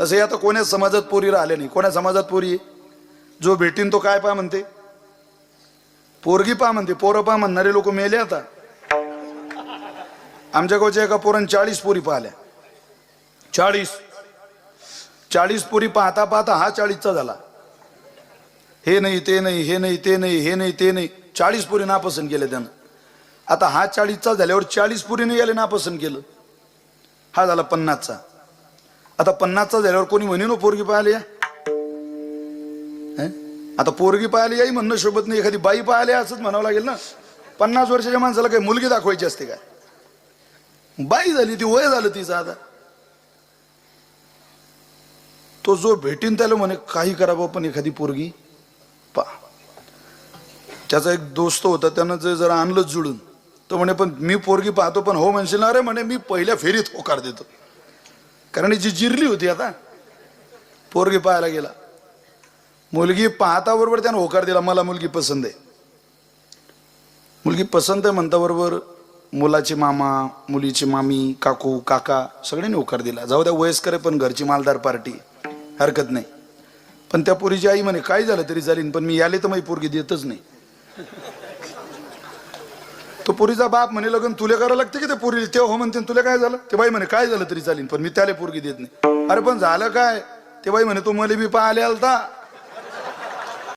तसे आता कोण्याच समाजात पोरी राहिले नाही. कोण्या समाजात पोरी? जो भेटीन तो काय पा म्हणते? पोरगी पा म्हणते पोरं पा म्हणणारे लोक मेले आता. आमच्या गावच्या एका पोरान चाळीस पोरी पाहिल्या. चाळीस? चाळीस पोरी पाहता पाहता हा चाळीसचा झाला. हे नाही ते नाही हे नाही ते नाही हे नाही ते नाही. चाळीस पोरी नापसंत केले त्यानं. आता हा चाळीसचा झाल्यावर चाळीस पोरीने गेले नापसंत केलं. हा झाला पन्नासचा. आता पन्नासचा झाल्यावर कोणी म्हणे ना पोरगी पाहिली या? आता पोरगी पाहिली याही म्हणणं शोभत नाही. एखादी बाई पाहिली असंच म्हणावं लागेल ना. पन्नास वर्षाच्या माणसाला काही मुलगी दाखवायची असते काय बाई झाली ती वय झालं तिचं आता. तो जो भेटीन त्याला म्हणे काही करावं पण एखादी पोरगी पा. त्याचा एक दोस्त होता त्यानं जे जरा आणलं जुळून. तो म्हणे पण मी पोरगी पाहतो पण हो म्हणशील ना रे म्हणे मी पहिल्या फेरीत होकार देतो. कारण जी जिरली होती आता. पोरगी पाहायला गेला. मुलगी पाहता बरोबर त्यानं होकार दिला मला मुलगी पसंत आहे. मुलगी पसंत आहे म्हणता बरोबर मुलाचे मामा मुलीची मामी काकू काका सगळ्यांनी होकार दिला. जाऊ द्या वयस्कर आहे पण घरची मालदार पार्टी. हरकत नाही. पण त्या पोरीची आई म्हणे काय झालं तरी चालीन पण मी याले तर माझी पोरगी देतच नाही. तो पोरीचा बाप म्हणे लग्न तुला करावं लागते की ते पोरी तेव्हा हो म्हणते तुला काय झालं? ते बाई म्हणे काय झालं तरी चालीन पण मी त्याला पोरगी देत नाही. अरे पण झालं काय? ते बाई म्हणे तू मला बी पाहिले आलता.